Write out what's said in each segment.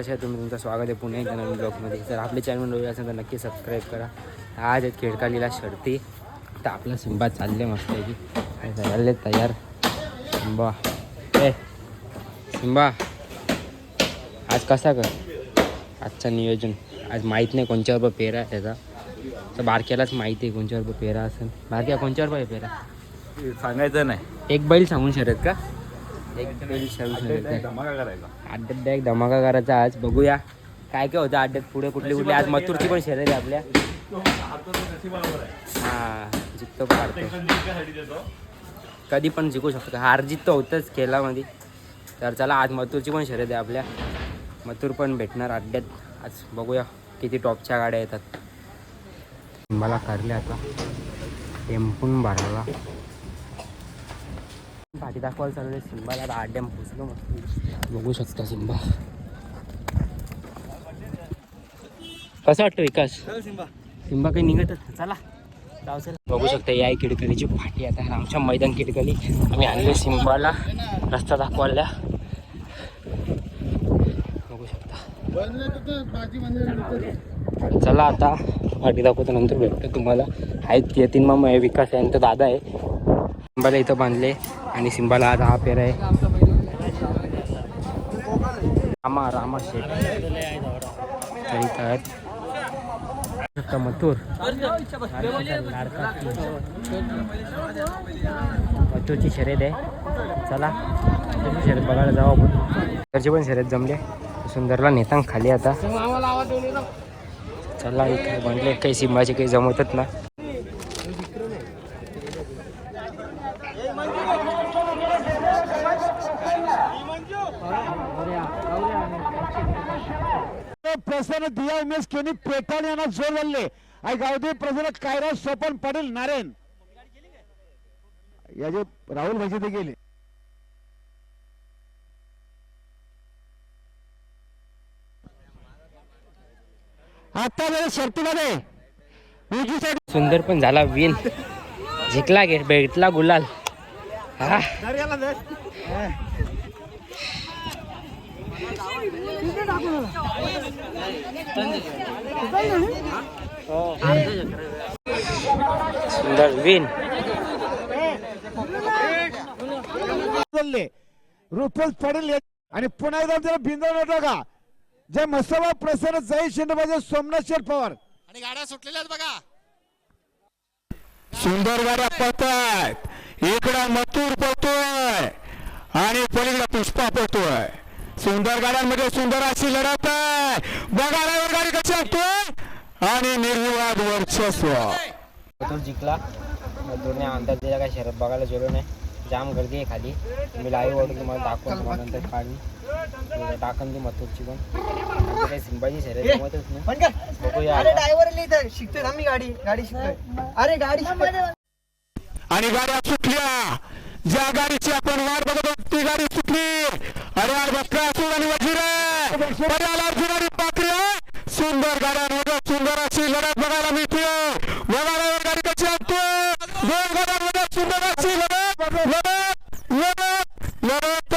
कशा आहे तुम्ही? तुमचं स्वागत आहे पुन्हा एकदा नवीन ब्लॉगमध्ये. जर आपले चॅनल नवीन असेल तर नक्की सबस्क्राईब करा. आज आहेत खेळकालीला शर्ती. तर आपला सिंबा चालले मस्त आहे की झाले तयार. सिंबा. ए सिंबा. आज कसा कर? आजचं नियोजन. आज माहीत नाही कोणच्यावर पेरा आहे त्याचा. तर बारक्यालाच माहिती आहे कोणच्यावर पेरा असेल. बारक्या कोणच्यावर आहे पेरा? सांगायचं नाही. एक बैल सांगून शर्यत का? अड्ड्यात एक धमाका करायचा आज. बघूया. काय काय होतं अड्ड्यात पुढे कुठली कुठली आज मथुरची पण आहे आपल्या. हा काढतो कधी पण जिंकू शकतो. हार जीत तर होतंच खेळामध्ये. तर चला आज मथुरची पण शर्यत आहे आपल्या. मथुर पण भेटणार अड्ड्यात आज बघूया किती टॉपच्या गाड्या येतात. मला करले आता. टेम्पून भरायला. पाठी दाखवायला चालू आहे. सिंबाला आता आड्याम पोचलो मस्त बघू शकता सिंबा कसं वाटतं विकास? सिंबा काही निघतच. चला. जाऊ बघू शकता या किडकलीची फाटी आता. आमच्या मैदान किडकली आम्ही आणले सिंबाला रस्ता दाखवायला बघू शकता. चला आता. फाटी दाखवतो नंतर भेटतो तुम्हाला. आहेत येतील मग विकास यांचा दादा आहे. सिंबाला इथं बांधले. आणि सिंबाला आज हा पेर आहे. रामा रामा शेठ. तरी तर मथुर. मथुरची शर्यत आहे. चला त्याची शर्यत बघायला जाऊ आपण. घरचे पण शर्यत जमले सुंदरला नेतांग खाली आता. चला इथे बनले काही सिंबाचे काही जमवतात ना. प्रसन्न दिया उमेश केनी पेटाळ यांना जोर वल्ले आई गावदे प्रसन्न कायरा सोपन पाटील नारायण. याचे राहुल भाजी ते गेले. आता वेळ शर्तीमध्ये सुंदर पण झाला विन जिंकला गे भेटला गुलाल. हा. सुंदर विन पाटील या- आणि पुन्हा एकदा बिंदव नव्हता का? जय मस्तबा प्रसन्न जय शिंदे सोमनाथ शेठ पवार. आणि गाड्या सुटलेल्या बघा. सुंदर गाड्या पळतायत. इकडं मथुर पळतोय. आणि पलीकडे पुष्पा पळतोय. सुंदर गाड्यांमध्ये सुंदर अशी लढत आहे. बघा ड्रायव्हर गाडी कशी असतोय आणि निर्विवाद वर्चस्व. जिंकला. मथुरने अंदाज दिला काय शरद बघायला गेलो नाही जाम गर्दी आहे खाली. मी लाईव्ह ओढून तुम्हाला दाखवून तुम्हाला नंतर काढून. टाकून ती मथुरची पण. काही सिंबाची शर्यत जमतच नाही. बघूया अरे. ड्रायव्हर इथं शिकतोय गाडी. गाडी शिकतोय. अरे गाडी शिकतोय. आणि गाड्या सुटल्या. ज्या गाडीची आपण वाट बघत होतो ती गाडी सुटली. अरे यार बसला असून आणि वजीर अरे आला अर्जुन आणि पात्रे सुंदर गाड्यांमध्ये सुंदर अशी लढत बघायला मिळते बघायला गाडी कशी असतो दोन गाड्यांमध्ये सुंदर अशी लढत लढत लढत लढत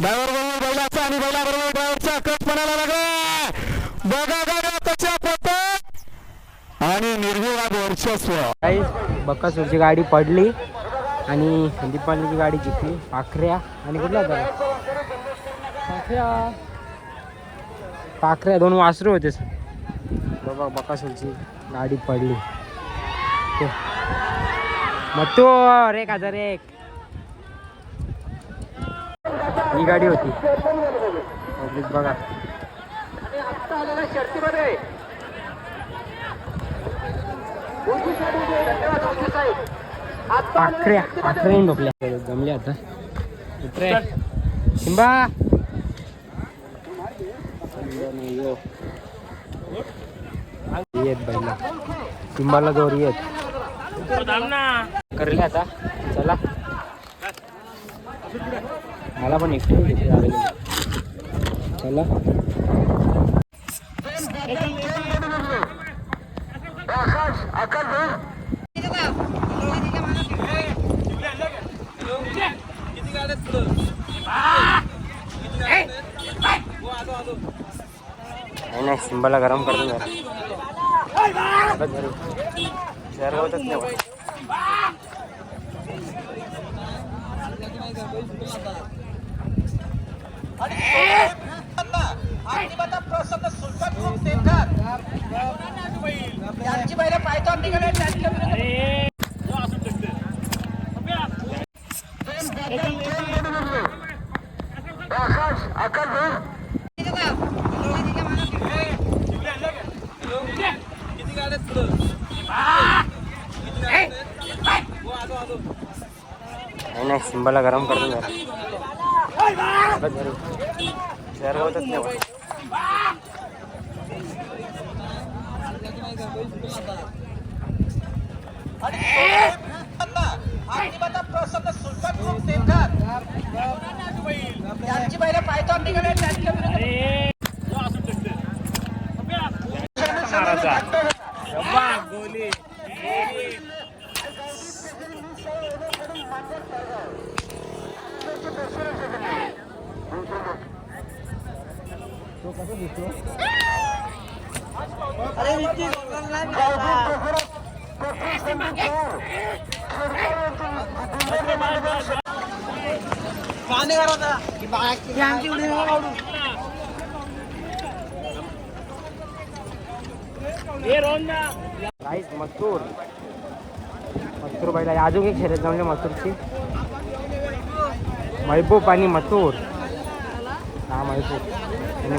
ड्रायव्हर बरोबर बैलाचा आणि बैला बरोबर ड्रायव्हरचा कट म्हणायला लागला बघा गाड्या कशा पडतात आणि निर्विवाद वर्चस्व काही बक्कासूरची गाडी पडली। आणि संदीप गाडी जिंकली. पाखऱ्या आणि कुठला होता? पाखऱ्या. पाखऱ्या दोन वासरू होते बाबा बकासूरची गाडी पडली. ते. मग तो एक हजार एक ही गाडी होती. पब्लिक बघा. पाखऱ्या पाखऱ्या डोकल्या जमले आता उतरे शिंबा येत बैला सिंबाला जोर येत करले आता चला मला पण एकटे चला नाही नाही सिंबाला गरम करतो जरा बस शहर होतच नाही बा. यांची बैल पायथॉन निघाले त्यांच्या विरुद्ध नाही नाही सिंबाला गरम करतो जरा बस झालं. शहर होतच नाही बा. बैल पायथॉन निघाले त्यांच्या पाणी. राईस मस्तूर मस्तूर. बैला अजून एक शर्यत जमले मस्तूरची. महबूब आणि मथूर हा महबूब. आणि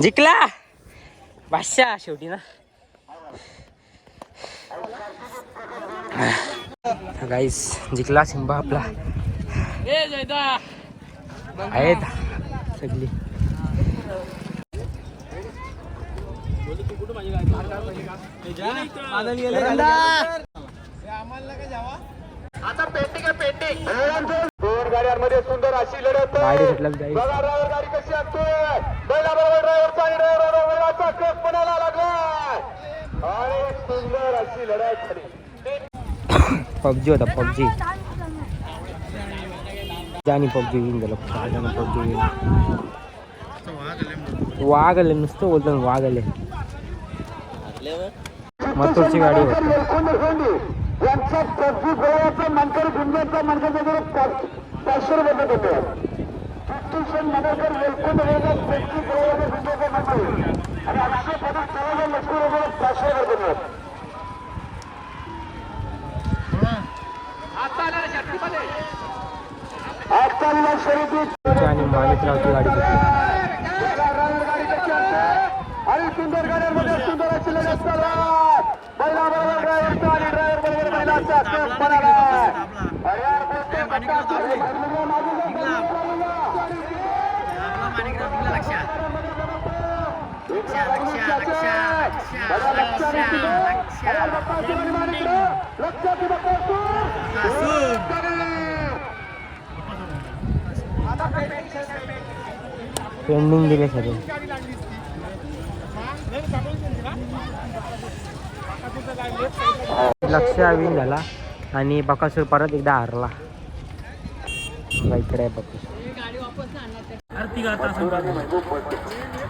जिंकला? बादशाह शेवटी ना. गाईस जिंकला सिंबा आपला. आहेत सगळी. आता आहे पेंटिंग. दोन गाड्यांमध्ये सुंदर अशी लढत गाडी सुटला गाईस बघा ड्रायव्हर गाडी कशी असतोय बैलाबरोबर ड्रायव्हरचा आणि ड्रायव्हर बैलाचा कप लागलाय. आणि सुंदर अशी लढत झाली. पबजी होता पबजी. आणि पबजी घेऊन गेलो पबजी घेऊन वाघ आले नुसतं बोलतो आले मथुरची गाडी होती. पाचशे रुपये देतो किशन आणि चौदा वगैरे पाचशे रुपये देतो. शर्यतीत आणि गाडी होती गाडी आणि सुंदर गाड्यांमध्ये सुंदर अशी लढत चालू आहे. बैलाबरोबर ड्रायव्हरचा आणि ड्रायव्हर बरोबर आहे. अरे यार, बोलतोय बघा, अरे बैलगाड्या मागे जा, बैलगाड्या मागे जा. बघा, लक्षात येते. अरे बकासूर आणि माणिकराव, लक्षात येते बकासूर. पेंडिंग दिले सगळे लक्ष विन झाला आणि बकासूर परत एकदा हारला बघा इकडे आहे बकासूर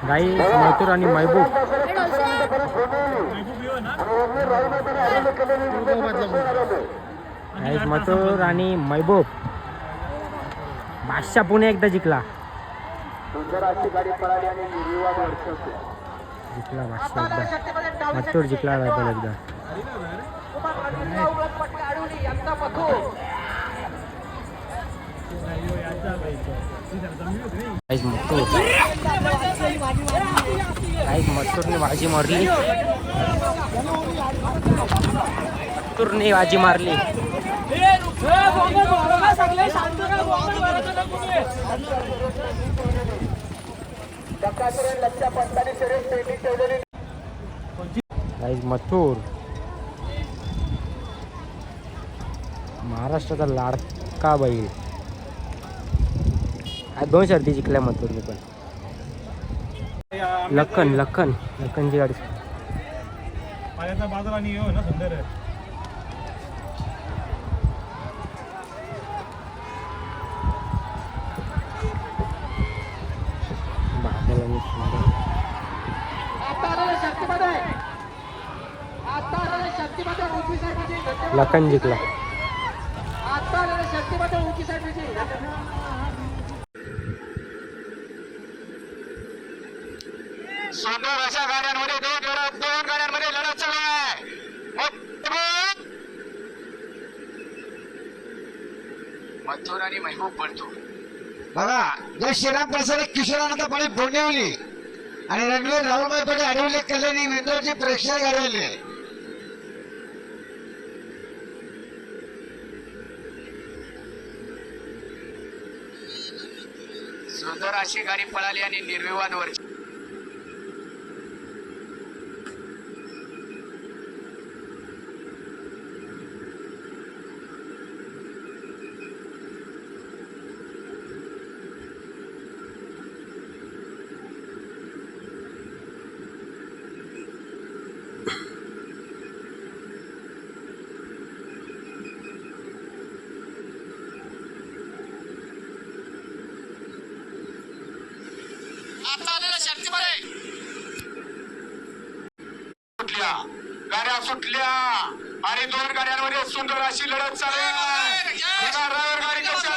गाई मथुर आणि महबूब गाईस मथुर आणि महबूब बादशाह पुणे एकदा जिंकला जिंकला बादशाह एकदा मथुर जिंकला एकदा गाईस मथुर गाईस मथुरने भाजी मारली. मथुरने भाजी मारली. गाईज मथूर महाराष्ट्राचा लाडका बैल. दोन शर्ती जिंकल्या मथुरने पण. लखन लखन लखनची गाडी. पाण्याचा बाजार आणि ना सुंदर बादल आणि सुंदर. आता आलेले शक्तीमध्ये आता आलेले शक्तीमध्ये उजवी साईड विजयी लखन जिंकला आता आलेले शक्तीमध्ये उजवी साईड विजयी सुंदर अशा गाड्यांमध्ये दोन लढत दोन गाड्यांमध्ये लढत चालू आहे. मथुर आणि महबूब पडतो. बघा जर श्रीराम प्रसाद किशोरानंद पाणी बोंडिवली आणि रणवीर राहुलभाई पाटील अडवले कल्याणी विंदोरचे प्रेक्षक घडवले सुंदर अशी गाडी पळाली आणि निर्विवादवर आता आलेल्या शक्तीमध्ये सुटल्या गाड्या सुटल्या. आणि दोन गाड्यांमध्ये सुंदर अशी लढत चालू आहे. गाडी कशी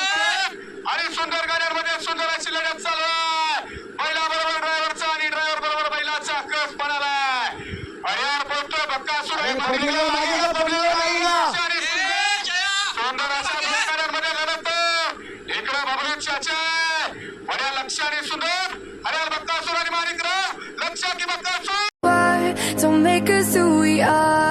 आणि सुंदर गाड्यांमध्ये सुंदर अशी लढत चालू आहे. बैला बरोबर ड्रायव्हरचा आणि ड्रायव्हर बरोबर बैलाचा कस पणालाय अरे यार बोलतोय बक्का. आणि सुंदर अशा दोन गाड्यांमध्ये लढत इकडे बबलू चाचा बड्या लक्षाने सुंदर. अरे यार बक्का सुरू आणि माणिकराव लक्ष की बक्का make us who we are.